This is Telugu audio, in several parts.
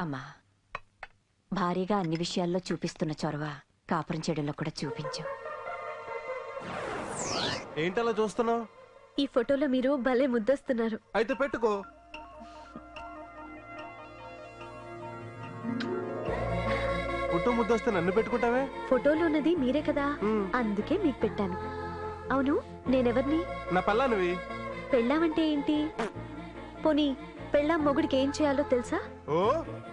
అమ్మా భారీగా అన్ని విషయాల్లో చూపిస్తున్న చొరవ కాపురం చెడుల్లో కూడా చూపించు. ఏంటలా చూస్తున్నావు? ఈ ఫోటోలో మీరు భలే ముద్దొస్తున్నారు. అయితే పెట్టుకో. పుట్టు ముద్దొస్తే నన్ను పెట్టుకుంటావే? ఫోటోలో ఉన్నది మీరే కదా. అందుకే మీకు పెట్టాను. అవును నేనెవర్ని? నా పల్లానివి. పెళ్ళామంటే ఏంటి? పోనీ పెళ్ళాం మొగుడికి ఏం చేయాలో తెలుసా? ఓ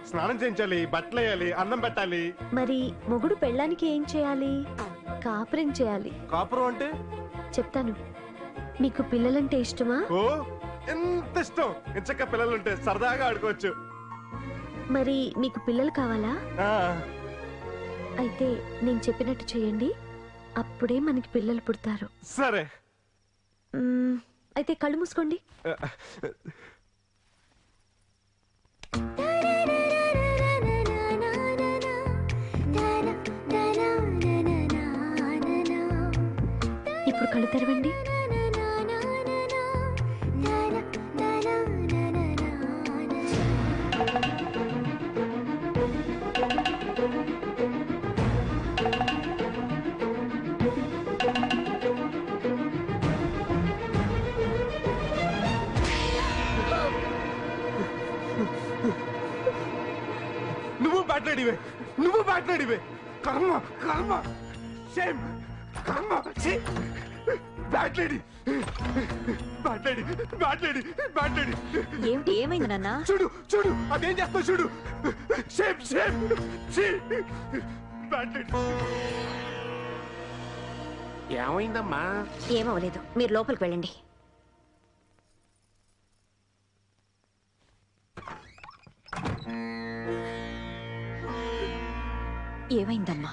స్నానం చేయించాలి బట్టలు వేయాలి అన్నం పెట్టాలి. మరి మొగుడు పెళ్ళానికి ఏం చేయాలి? కాపురం చేయాలి. కాపురం అంటే? చెప్తాను. మీకు పిల్లలంటే ఇష్టమా? ఓ ఎంత ఇష్టం! ఇంచక్క పిల్లలు ఉంటే సరదాగా ఆడుకోవచ్చు. మరి మీకు పిల్లలు కావాలా? ఆ, అయితే నేను చెప్పినట్టు చేయండి. అప్పుడే మనకి పిల్లలు పుడతారు. సరే. మ్మ్, అయితే కళ్ళు మూసుకోండి. కర్మ కర్మ. సేమ్ కర్మ. ఛీ! మాట్లాడి మాట్లాడి మాట్లాడి మాట్లాడి ఏమిటి ఏమైంది నాన్న? చూడు చూడు. అదేం చేస్తావు చూడు. సేమ్ సేమ్ ఛీ! మాట్లాడి ఏమైందమ్మా? ఏమవలేదు మీరు లోపలికి వెళ్ళండి. ఏమైందమ్మా?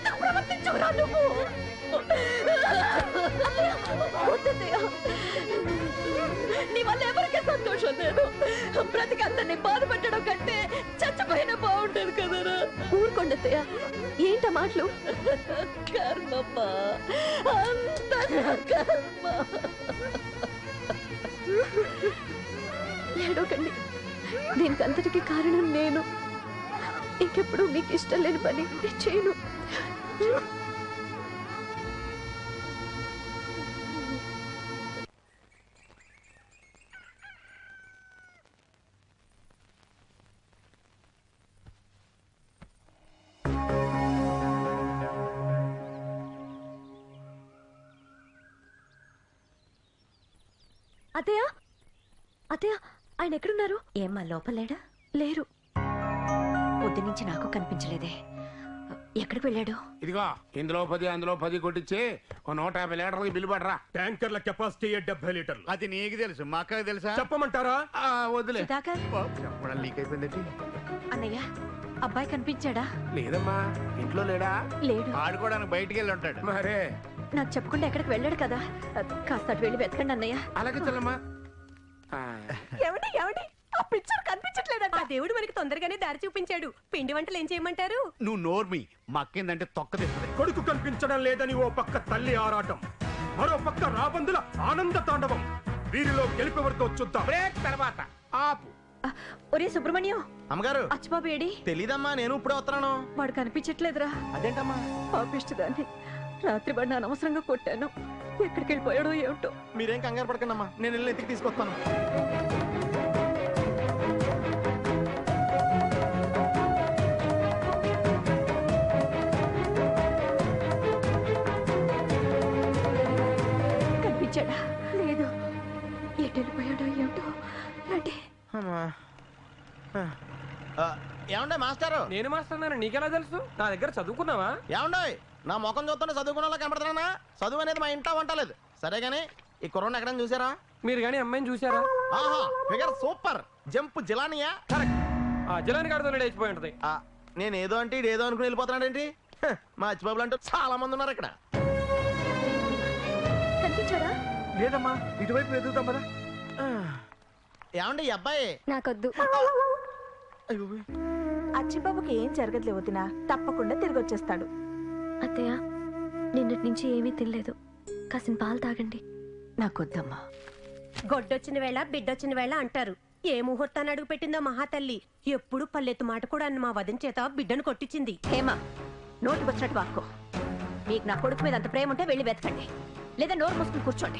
బ్రతికి అందరినీ బాధపెట్టడం కంటే చచ్చిపోయినా బాగుంటది కదరా. ఊరుకోండత్తయ్య ఏంట మాటలు? కర్మమ్మా. అంత కర్మ. ఏడవకండి. దీనికి కారణం నేను. ఇంకెప్పుడు మీకు ఇష్టం లేని పని చేయను. అత్తయ్య? అత్తయ్య ఆయన ఎక్కడున్నారు? ఏమ్మా లోపలేడా? లేరు. పొద్దు నుంచి నాకు కనిపించలేదే. ఎక్కడికి వెళ్ళాడు? ఇదిగో ఇందులో పది అందులో పది కొట్టించి ఓ నూట యాభై లీటర్లకి బిల్లు పడరా. ట్యాంకర్ల కెపాసిటీ డెబ్బై లీటర్లు. అది నీకు తెలుసు మాకు తెలుసా? చెప్పమంటారా? ఆ, వదిలే సుధాకర్? చెప్పడం లీక్ అయిపోయిందండి. అన్నయ్య అబ్బాయి కనిపించాడా? లేదమ్మా ఇంట్లో లేడా? లేడు. ఆడుకోవడానికి బయటికి వెళ్ళి ఉంటాడు. మరే నాకు చెప్పకుండా ఎక్కడికి వెళ్ళాడు కదా? కాస్త అటు వెళ్ళి వెతకండి అన్నయ్య. అలాగే చెల్లమ్మా. ఆ, పిక్చర్ కనిపించట్లేదంట ఆ దేవుడు మనకి తొందరగానే దారి చూపించాడు. పిండి వంటలు ఏం చేయమంటారు? నువ్వు నోర్మి మక్కిందంటే తొక్క తెస్తుంది. కొడుకు కనిపించడం లేదని ఓ పక్క తల్లి ఆరాటం మరో పక్క రాబందుల ఆనంద తాండవం. వీరిలో గెలిపే వరకు చూద్దాం. బ్రేక్ తర్వాత. ఆపు. ఒరే సుబ్రహ్మణ్యం. అమ్మగారు. అచ్చిబాబు ఏడి? తెలీదమ్మా నేను ఇప్పుడే వస్తున్నాను. వాడు కనిపించట్లేదురా. అదేంటమ్మా? పాపిష్టిదాన్ని రాత్రి వాడిని అనవసరంగా కొట్టాను. ఎక్కడికి వెళ్ళిపోయాడో ఏమిటో. మీరేం కంగారు పడకండి అమ్మా నేను వెళ్ళి ఎత్తికి తీసుకొస్తాను. కనిపించాడా? లేదు. ఎటు వెళ్ళిపోయాడో మాస్టారు. నేను మాస్టర్ నీకెలా తెలుసు? నా దగ్గర చదువుకున్నావా? ఏమండే నా ముఖం చూస్తుంటే చదువుకున్న కనబడుతున్నా చదువు అనేది మా ఇంట్లో వంటలేదు సరే గానీ ఈ కుర్రోని ఎక్కడైనా చూసారా? మీరు కానీ అమ్మాయిని చూసారా? ఆహా ఫిగర్ సూపర్. జంప్ జిలానియా కరెక్ట్. ఆ జలాని గారితో లేచిపోయి ఉంటది. ఆ, నేను ఏదో అంటే ఏదో అనుకుని వెళ్ళిపోతున్నాడేంటి? హ, మా అచ్చిబాబులు అంటూ చాలా మంది ఉన్నారు ఇక్కడ. లేదమ్మా ఇటువైపు ఎదుగుతాం కదా ఏమండి ఈ అబ్బాయి? నాకొద్దు. అయ్యో, అచ్చిబాబుకి ఏం జరగదులే వదినా. తప్పకుండా తిరిగి వచ్చేస్తాడు అత్తయ్య నిన్నటి నుంచి ఏమీ తినలేదు. కాసిన పాలు తాగండి. నాకొద్దమ్మా. గొడ్డొచ్చిన వేళ బిడ్డొచ్చిన వేళ అంటారు. ఏ ముహూర్తాన్ని అడుగు పెట్టిందో మహాతల్లి. ఎప్పుడు పల్లెత్తు మాట కూడా అన్న మా వదిన చేత బిడ్డను కొట్టించింది. హేమ నోటికి వచ్చినట్టు వాక్కో. మీకు నా కొడుకు మీద అంత ప్రేమ ఉంటే వెళ్ళి వెతకండి. లేదా నోరు మూసుకుని కూర్చోండి.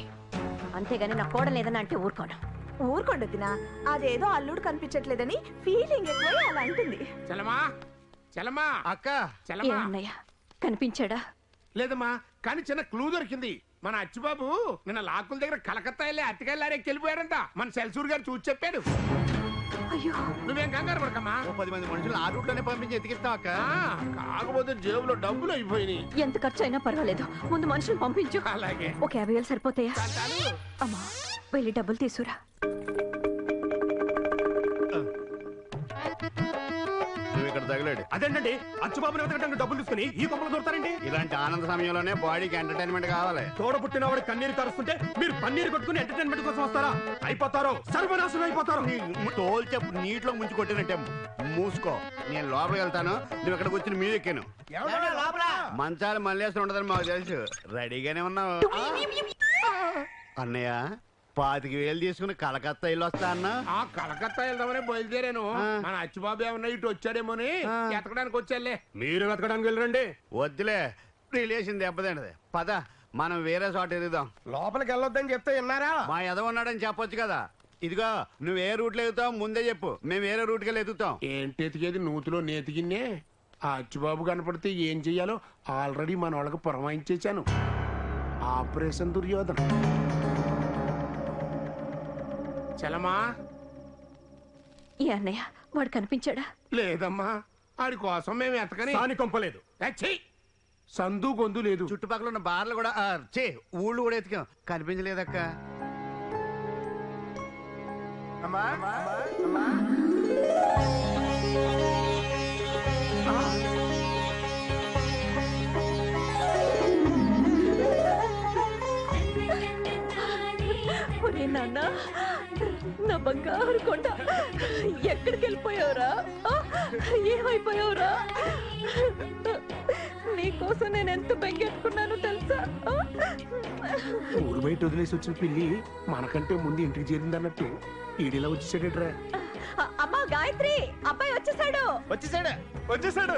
అంతేగాని నా కోడలు ఏదన్నా అంటే ఊరుకోను. ఊరుకోండి వదినా. అదేదో అల్లుడు కనిపించట్లేదని ఫీలింగ్ ఎక్కువ అలా అంటుంది. చలమా? చలమా? అక్క. చలమా? ఏమన్నయ్య కనిపించాడా? లేదమ్మా కానీ చిన్న క్లూ దొరికింది. మన అచ్చిబాబు నిన్న లాక్కుల దగ్గర కలకత్తా వెళ్ళి లారేకి వెళ్ళిపోయాడంట. మన సెల్సూర్ గారు చూసి చెప్పాడు. అయ్యో. నువ్వేం కంగారు పడకమ్మా? ఓ పది మంది మనుషులు ఆ రూట్లోనే పంపించి ఎతికిస్తాం అక్క. ఆ, కాకపోతే జేబులో డబ్బులు అయిపోయినాయి. ఎంత ఖర్చు అయినా పర్వాలేదు. ముందు మనుషులు పంపించు. అలాగే. ఒక యాభై వేలు సరిపోతాయా. అమ్మా వెళ్ళి డబ్బులు తీసుకురా. తగిలాడు. అదేంటండి? అచ్చుబాబుని వెతకడానికి డబ్బులు తీసుకుని ఈ కొమ్మలు దొరుకుతారండి ఇలాంటి ఆనంద సమయంలోనే బాడీకి ఎంటర్టైన్మెంట్ కావాలి. తోడబుట్టిన వాడి కన్నీరు కరుస్తుంటే మీరు పన్నీరు కొట్టుకుని ఎంటర్టైన్మెంట్ కోసం వస్తారా? అయిపోతారు. సర్వనాశనం అయిపోతారు. తోలు చెప్పు నీటిలో ముంచి కొట్టినట్టే మూసుకో. నేను లోపలికి వెళ్తాను నువ్వు ఇక్కడికి వచ్చి మీద ఎక్కాను మంచాలు మల్లేసి ఉండదని మాకు తెలుసు. రెడీగానే ఉన్నావు. అన్నయ్య పాతిక వేలు తీసుకుని కలకత్తా ఇల్లు వస్తా అన్నా? ఆ కలకత్తా వెళ్దామని బయలుదేరాను. మన అచ్చిబాబు ఏమన్నా ఇటు వచ్చాడేమోని. ఎతకడానికి వచ్చాలే మీరు వెతకడానికి వెళ్ళరండి. వద్దులే రిలేషన్ దెబ్బతింటది పద మనం వేరే చోట ఎదుగుదాం. లోపలికి వెళ్ళొద్దని చెప్తే విన్నారా? మా ఎదవ ఉన్నాడని చెప్పొచ్చు కదా. ఇదిగో నువ్వు ఏ రూట్లో ఎదుగుతావు ముందే చెప్పు. మేము వేరే రూట్కి వెళ్ళి ఎదుగుతాం. ఏంటి ఎతికేది? నూతిలో నేతికిన్నే ఆ అచ్చిబాబు కనపడితే ఏం చెయ్యాలో ఆల్రెడీ మన వాళ్ళకి పురమాయించేశాను. ఆపరేషన్ దుర్యోధన. చలమా? ఏ అన్నయ్య వాడు కనిపించాడా? లేదమ్మా. ఆడి కోసం మేము ఎతకని సాని కొంపలేదు ఛీ! సందు గొంతు లేదు. చుట్టుపక్కల ఉన్న బార్లు కూడా ఆ, చే ఊళ్ళు కూడా ఎతికాం. కనిపించలేదక్క. ఒరే నాన్న. నా బంగారు కొండ. ఎక్కడికి వెళ్ళిపోయావురా? ఏమైపోయావురా? నీకోసం నేను ఎంత బెంగెట్టుకున్నానో తెలుసా? ఊరు బయట వదిలేసి వచ్చిన పిల్లి మనకంటే ముందు ఇంటికి చేరిందన్నట్టు. ఈడిలా వచ్చేసాడట్రా? అమ్మా గాయత్రి! అబ్బాయి వచ్చేసాడు. వచ్చేసాడు? వచ్చేసాడు.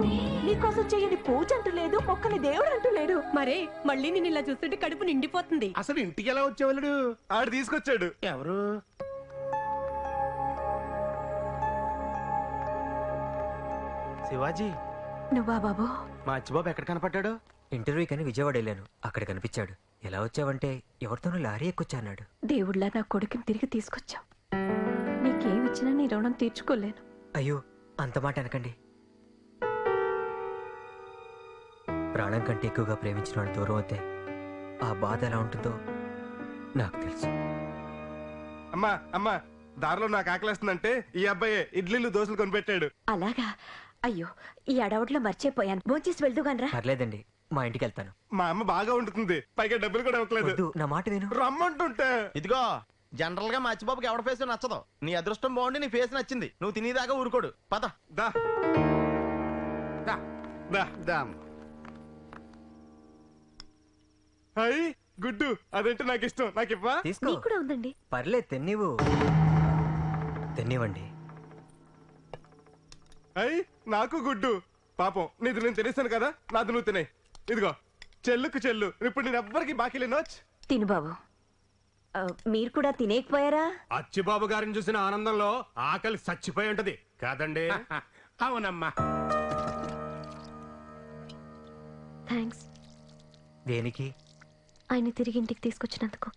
నీకోసం చెయ్యని పూజ అంటూ లేదు మొక్కని దేవుడు అంటూ లేడు మరే మళ్ళీ నేను ఇలా చూస్తుంటే కడుపు నిండిపోతుంది. అసలు ఇంటికి ఎలా వచ్చేవాళ్ళడు? ఆడు తీసుకొచ్చాడు. ఎవరు? శివాజీ. నువ్వా బాబు? మా అచ్చిబాబు ఎక్కడ కనపడ్డాడు? ఇంటర్వ్యూకని విజయవాడ వెళ్ళాను. అక్కడ కనిపించాడు. ఎలా వచ్చావంటే ఎవరితోనూ లారీ ఎక్కొచ్చా అన్నాడు దేవుళ్ళ నా కొడుకుని తిరిగి తీసుకొచ్చావు. నీకేమిచ్చినా నీ రుణం తీర్చుకోలేను. అయ్యో అంత మాట అనకండి. ప్రాణం కంటే ఎక్కువగా ప్రేమించిన వాడు దూరం అవుతే ఆ బాధ ఎలా ఉంటుందో నాకు తెలుసు. అమ్మా అమ్మా దారిలో నాకు ఆకలేస్తుందంటే ఈ అబ్బాయి ఇడ్లీలు దోశలు కొనిపెట్టాడు. అలాగా? అయ్యో ఈ అడవుట్లో మర్చిపోయాను. భోంచేసి వెళ్దుగానరా. పర్లేదండి మా ఇంటికి వెళ్తాను. మా అమ్మ బాగా ఉంటుంది పైగా డబ్బులు కూడా ఇవ్వట్లేదు. వద్దు నా మాట విను. రమ్మంటుంటే. ఇదిగో జనరల్గా మా అచ్చిబాబుకి ఎవడ ఫేస్ నచ్చదు. నీ అదృష్టం బాగుండి నీ ఫేస్ నచ్చింది. నువ్వు తినేదాకా ఊరుకోడు. పద. దా. దా. దా. దాం హాయ్ గుడ్డు. అదంటే నాకు ఇష్టం నాకు ఇవ్వా తీసుకో. నీకు కూడా ఉందండి. పర్లేదు తెన్నివు తెన్నివ్వండి. అయ్ నాకు గుడ్డు. పాపం నీది నేను తినేస్తాను కదా నాది నువ్వు తినే ఇదిగో చెల్లుకు చెల్లు. ఇప్పుడు నేను ఎవ్వరికి బాకీ లేనోచ్ తిను బాబు. ఆ, మీరు కూడా తినేకపోయారా అచ్చిబాబు గారిని చూసిన ఆనందంలో ఆకలి చచ్చిపోయి ఉంటది. కాదండి. అవునమ్మా. థ్యాంక్స్ దేనికి? ఆయన తిరిగి ఇంటికి తీసుకొచ్చినందుకు.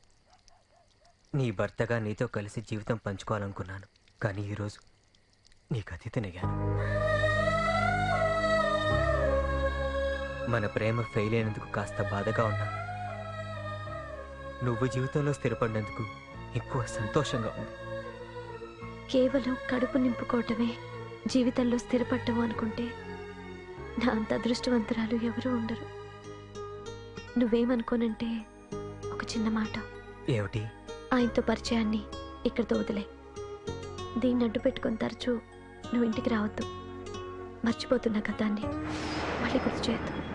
నీ భర్తగా నీతో కలిసి జీవితం పంచుకోవాలనుకున్నాను. కానీ ఈరోజు నీకు అతిథినయ్యాను మన ప్రేమ ఫెయిల్ అయినందుకు కాస్త బాధగా ఉన్నా. నువ్వు జీవితంలో స్థిరపడినందుకు ఎక్కువ సంతోషంగా ఉంది. కేవలం కడుపు నింపుకోవటమే జీవితంలో స్థిరపడటం అనుకుంటే నా అంత అదృష్టవంతురాలు ఎవరూ ఉండరు. నువ్వేమనుకోనంటే ఒక చిన్న మాట. ఏమిటి? ఆయనతో పరిచయాన్ని ఇక్కడితో వదిలే. దీన్ని అడ్డు పెట్టుకొని తరచూ నువ్వు ఇంటికి రావద్దు. మర్చిపోతున్న గతాన్ని మళ్ళీ గుర్తు చేయొద్దు.